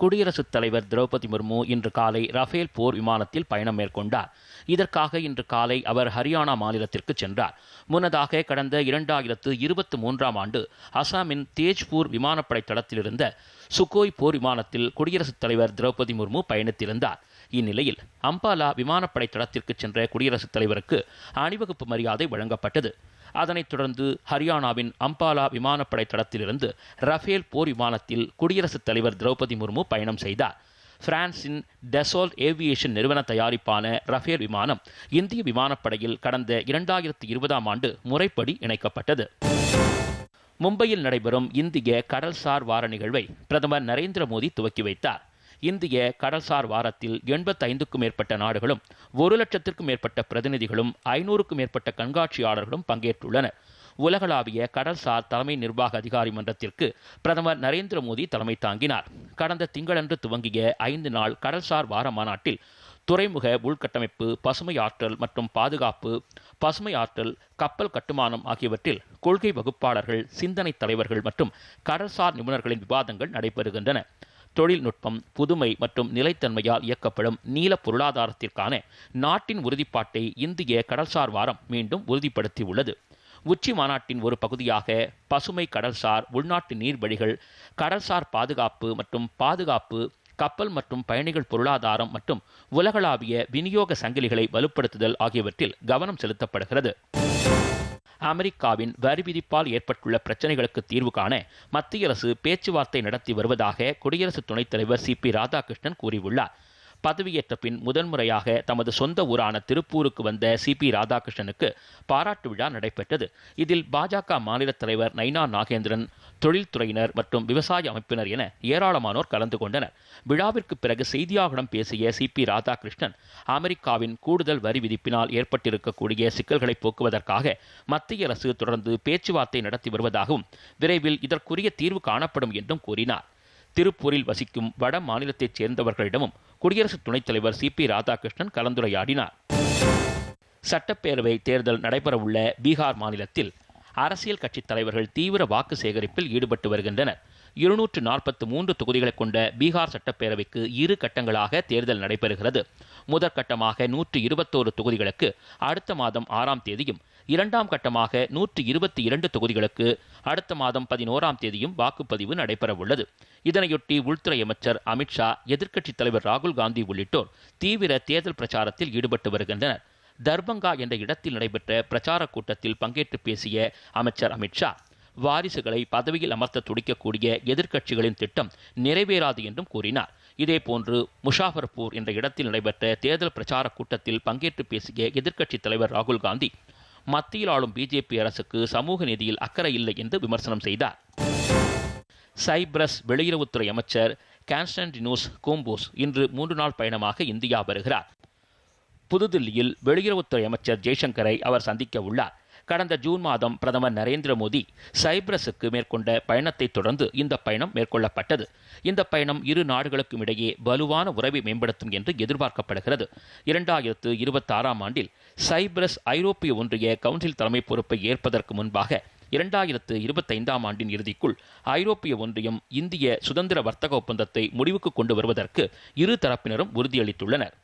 குடியரசுத் தலைவர் திரௌபதி முர்மு இன்று காலை ரஃபேல் போர் விமானத்தில் பயணம் மேற்கொண்டார். இதற்காக இன்று காலை அவர் ஹரியானா மாநிலத்திற்கு சென்றார். முன்னதாக கடந்த இரண்டாயிரத்து இருபத்தி மூன்றாம் ஆண்டு அசாமின் தேஜ்பூர் விமானப்படை தளத்திலிருந்த சுகோய் போர் விமானத்தில் குடியரசுத் தலைவர் திரௌபதி முர்மு பயணித்திருந்தார். இந்நிலையில் அம்பாலா விமானப்படை தளத்திற்கு சென்ற குடியரசுத் தலைவருக்கு அணிவகுப்பு மரியாதை வழங்கப்பட்டது. அதனைத் தொடர்ந்து ஹரியானாவின் அம்பாலா விமானப்படை தடத்திலிருந்து ரஃபேல் போர் விமானத்தில் குடியரசுத் தலைவர் திரௌபதி முர்மு பயணம் செய்தார். பிரான்சின் டெசோல் ஏவியேஷன் நிறுவன தயாரிப்பான ரஃபேல் விமானம் இந்திய விமானப்படையில் கடந்த இரண்டாயிரத்தி இருபதாம் ஆண்டு முறைப்படி இணைக்கப்பட்டது. மும்பையில் நடைபெறும் இந்திய கடல்சார் வார நிகழ்வை பிரதமர் நரேந்திர மோடி துவக்கி வைத்தார். இந்திய கடல்சார் வாரத்தில் எண்பத்தைந்துக்கும் மேற்பட்ட நாடுகளும் ஒரு லட்சத்திற்கும் மேற்பட்ட பிரதிநிதிகளும் ஐநூறுக்கும் மேற்பட்ட கண்காட்சியாளர்களும் பங்கேற்றுள்ளனர் உலகளாவிய கடல்சார் தலைமை நிர்வாக அதிகாரி மன்றத்திற்கு பிரதமர் நரேந்திர மோடி தலைமை தாங்கினார். கடந்த திங்களன்று துவங்கிய ஐந்து நாள் கடல்சார் வார மாநாட்டில் துறைமுக உள்கட்டமைப்பு பசுமை ஆற்றல் மற்றும் பாதுகாப்பு பசுமை ஆற்றல் கப்பல் கட்டுமானம் ஆகியவற்றில் கொள்கை வகுப்பாளர்கள் சிந்தனை தலைவர்கள் மற்றும் கடல்சார் நிபுணர்களின் விவாதங்கள் நடைபெறுகின்றன. தொழில்நுட்பம் புதுமை மற்றும் நிலைத்தன்மையால் இயக்கப்படும் நீல பொருளாதாரத்திற்கான நாட்டின் உறுதிப்பாட்டை இந்திய கடல்சார் வாரம் மீண்டும் உறுதிப்படுத்தியுள்ளது. உச்சி மாநாட்டின் ஒரு பகுதியாக பசுமை கடல்சார் உள்நாட்டு நீர்வழிகள் கடல்சார் பாதுகாப்பு மற்றும் பாதுகாப்பு கப்பல் மற்றும் பயணிகள் பொருளாதாரம் மற்றும் உலகளாவிய விநியோக சங்கிலிகளை வலுப்படுத்துதல் ஆகியவற்றில் கவனம் செலுத்தப்படுகிறது. அமெரிக்காவின் வரி விதிப்பால் ஏற்பட்டுள்ள பிரச்சனைகளுக்கு தீர்வு காண மத்திய அரசு பேச்சுவார்த்தை நடத்தி வருவதாக குடியரசு துணைத் தலைவர் சி பி ராதாகிருஷ்ணன் கூறியுள்ளார். பதவியேற்ற பின் முதன்முறையாக தமது சொந்த ஊரான திருப்பூருக்கு வந்த சி பி ராதாகிருஷ்ணனுக்கு பாராட்டு விழா நடைபெற்றது. இதில் பாஜக மாநில தலைவர் நைனா நாகேந்திரன் தொழில்துறையினர் மற்றும் விவசாய அமைப்பினர் என ஏராளமானோர் கலந்து கொண்டனர். விழாவிற்கு பிறகு செய்தியாளர்களிடம் பேசிய சி. பி. ராதாகிருஷ்ணன் அமெரிக்காவின் கூடுதல் வரி விதிப்பினால் ஏற்பட்டிருக்கக்கூடிய சிக்கல்களை போக்குவதற்காக மத்திய அரசு தொடர்ந்து பேச்சுவார்த்தை நடத்தி வருவதாகவும் விரைவில் இதற்குரிய தீர்வு காணப்படும் என்றும் கூறினார். திருப்பூரில் வசிக்கும் வட மாநிலத்தைச் சேர்ந்தவர்களிடமும் குடியரசு துணைத் தலைவர் சி. பி. ராதாகிருஷ்ணன் கலந்துரையாடினார். சட்டப்பேரவை தேர்தல் நடைபெறவுள்ள பீகார் மாநிலத்தில் அரசியல் கட்சித் தலைவர்கள் தீவிர வாக்கு சேகரிப்பில் ஈடுபட்டு வருகின்றனர். இருநூற்று நாற்பத்து மூன்று தொகுதிகளை கொண்ட பீகார் சட்டப்பேரவைக்கு இரு கட்டங்களாக தேர்தல் நடைபெறுகிறது. முதற்கட்டமாக நூற்று இருபத்தோரு தொகுதிகளுக்கு அடுத்த மாதம் ஆறாம் தேதியும் இரண்டாம் கட்டமாக நூற்று இருபத்தி இரண்டு தொகுதிகளுக்கு அடுத்த மாதம் பதினோராம் தேதியும் வாக்குப்பதிவு நடைபெறவுள்ளது. இதனையொட்டி உள்துறை அமைச்சர் அமித்ஷா எதிர்க்கட்சித் தலைவர் ராகுல் காந்தி உள்ளிட்டோர் தீவிர தேர்தல் பிரச்சாரத்தில் ஈடுபட்டு வருகின்றனர். தர்பங்கா என்ற இடத்தில் நடைபெற்ற பிரச்சார கூட்டத்தில் பங்கேற்று பேசிய அமைச்சர் அமித்ஷா வாரிசுகளை பதவியில் அமர்த்த துடிக்கக்கூடிய எதிர்க்கட்சிகளின் திட்டம் நிறைவேறாது என்றும் கூறினார். இதேபோன்று முஷாஃபர்பூர் என்ற இடத்தில் நடைபெற்ற தேர்தல் பிரச்சார கூட்டத்தில் பங்கேற்று பேசிய எதிர்க்கட்சித் தலைவர் ராகுல் காந்தி மத்தியில் ஆளும் பிஜேபி அரசுக்கு சமூக நிதியில் அக்கறை இல்லை என்று விமர்சனம் செய்தார். சைப்ரஸ் வெளியுறவுத்துறை அமைச்சர் கான்ஸ்டன்டினோஸ் கோம்போஸ் இன்று மூன்று நாள் பயணமாக இந்தியா வருகிறார். புதுதில்லியில் வெளியுறவுத்துறை அமைச்சர் ஜெய்சங்கரை அவர் சந்திக்க உள்ளார். கடந்த ஜூன் மாதம் பிரதமர் நரேந்திர மோடி சைப்ரஸுக்கு மேற்கொண்ட பயணத்தை தொடர்ந்து இந்த பயணம் மேற்கொள்ளப்பட்டது. இந்த பயணம் இரு நாடுகளுக்கும் இடையே வலுவான உறவை மேம்படுத்தும் என்று எதிர்பார்க்கப்படுகிறது. இரண்டாயிரத்து இருபத்தாறாம் ஆண்டில் சைப்ரஸ் ஐரோப்பிய ஒன்றிய கவுன்சில் தலைமை பொறுப்பை ஏற்பதற்கு முன்பாக இரண்டாயிரத்து இருபத்தைந்தாம் ஆண்டின் இறுதிக்குள் ஐரோப்பிய ஒன்றியம் இந்திய சுதந்திர வர்த்தக ஒப்பந்தத்தை முடிவுக்கு கொண்டு வருவதற்கு இரு தரப்பினரும் உறுதியளித்துள்ளனர்.